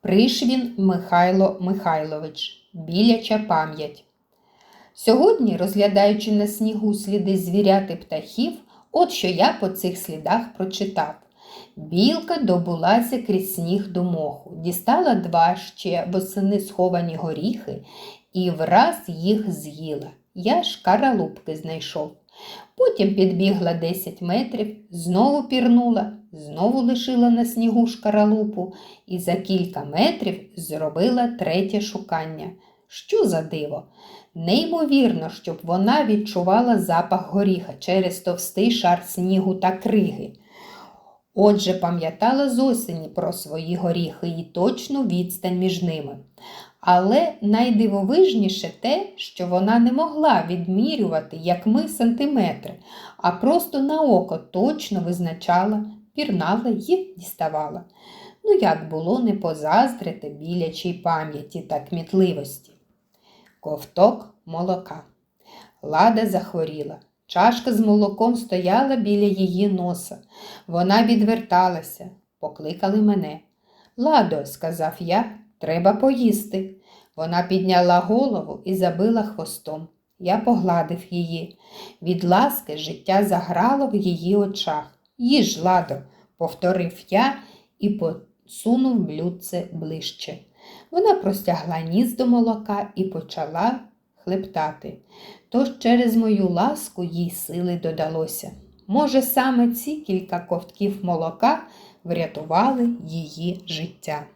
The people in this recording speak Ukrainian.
Пришвін Михайло Михайлович. Біляча пам'ять. Сьогодні, розглядаючи на снігу сліди звірят і птахів, от що я по цих слідах прочитав. Білка добулася крізь сніг до моху, дістала два ще восени сховані горіхи і враз їх з'їла. Я ж каралупки знайшов. Потім підбігла 10 метрів, знову пірнула, знову лишила на снігу шкаралупу і за кілька метрів зробила третє шукання. Що за диво? Неймовірно, щоб вона відчувала запах горіха через товстий шар снігу та криги. Отже, пам'ятала з осені про свої горіхи і точну відстань між ними. Але найдивовижніше те, що вона не могла відмірювати, як ми, сантиметри, а просто на око точно визначала, пірнала і діставала. Ну, як було не позаздрити білячій пам'яті та кмітливості. Ковток молока. Лада захворіла. Чашка з молоком стояла біля її носа. Вона відверталася, покликали мене. Ладо, сказав я, треба поїсти. Вона підняла голову і забила хвостом. Я погладив її. Від ласки життя заграло в її очах. Їж, ладо, повторив я і посунув блюдце ближче. Вона простягла ніс до молока і почала хлептати. Тож через мою ласку їй сили додалося. Може, саме ці кілька ковтків молока врятували її життя.